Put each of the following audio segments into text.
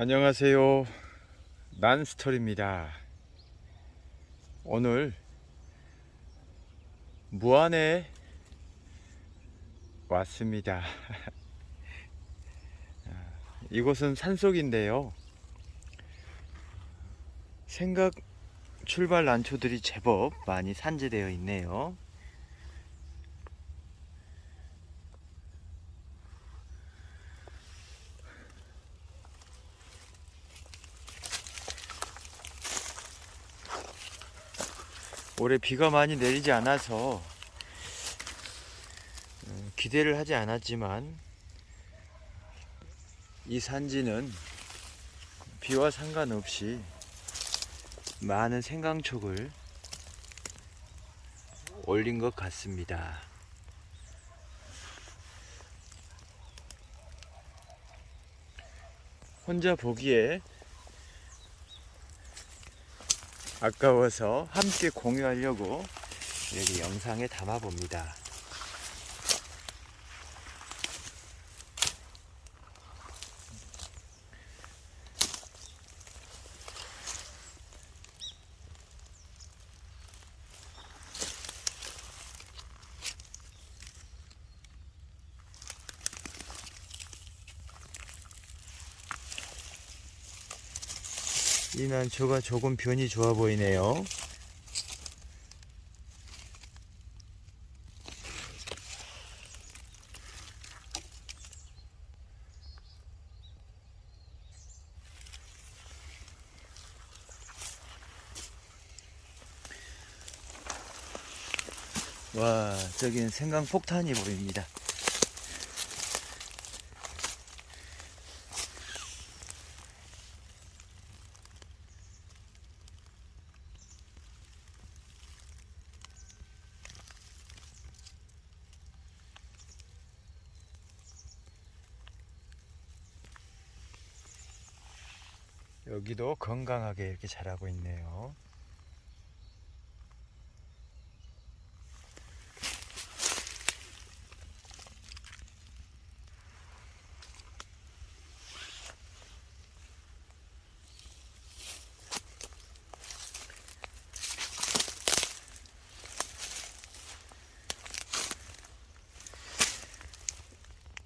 안녕하세요. 난스토리입니다. 오늘 무안에 왔습니다. 이곳은 산속인데요. 생각 출발 난초들이 제법 많이 산재되어 있네요. 올해 비가 많이 내리지 않아서 어, 기대를 하지 않았지만 이 산지는 비와 상관없이 많은 생강촉을 올린 것 같습니다. 혼자 보기에 아까워서 함께 공유하려고 여기 영상에 담아 봅니다. 이 난초가 조금 변이 좋아 보이네요. 와, 저기는 생강 폭탄이 보입니다. 여기도 건강하게 이렇게 자라고 있네요.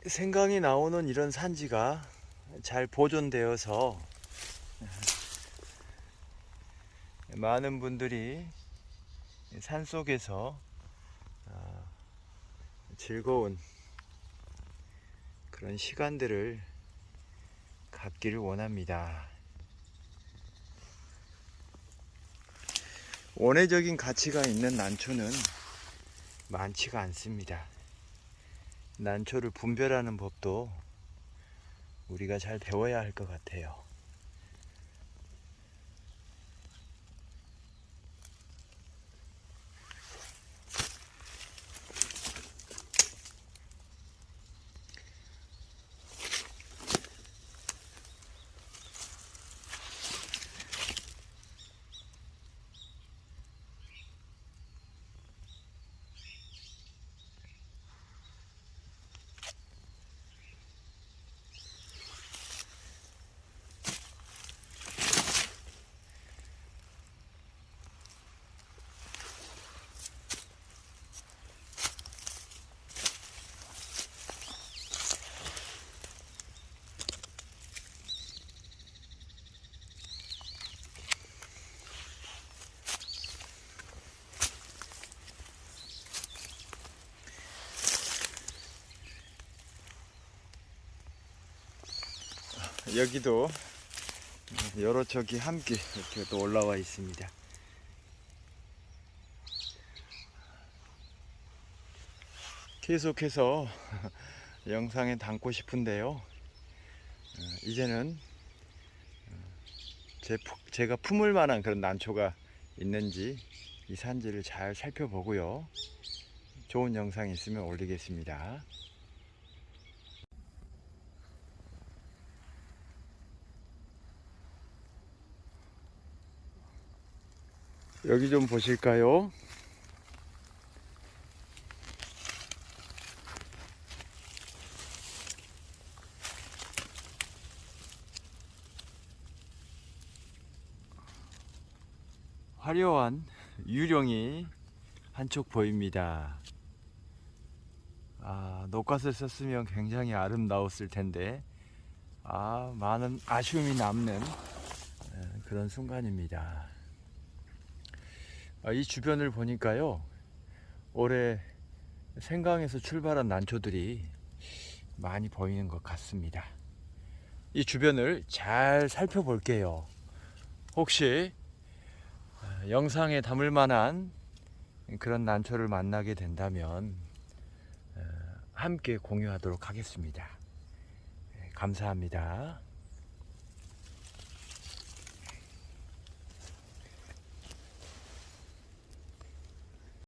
생강이 나오는 이런 산지가 잘 보존되어서 많은 분들이 산 속에서 아, 즐거운 그런 시간들을 갖기를 원합니다. 원해적인 가치가 있는 난초는 많지가 않습니다. 난초를 분별하는 법도 우리가 잘 배워야 할 것 같아요. 여기도 여러 척이 함께 이렇게 또 올라와 있습니다. 계속해서 영상에 담고 싶은데요. 어, 이제는 어, 제, 품- 제가 품을 만한 그런 난초가 있는지 이 산지를 잘 살펴보고요. 좋은 영상 있으면 올리겠습니다. 여기 좀 보실까요? 화려한 유령이 한쪽 보입니다. 아, 녹갓을 썼으면 굉장히 아름다웠을 텐데, 아, 많은 아쉬움이 남는 그런 순간입니다. 아, 이 주변을 보니까요, 올해 생강에서 출발한 난초들이 많이 보이는 것 같습니다. 이 주변을 잘 살펴볼게요. 혹시 아, 영상에 담을 만한 그런 난초를 만나게 된다면 어, 함께 공유하도록 하겠습니다. 네, 감사합니다.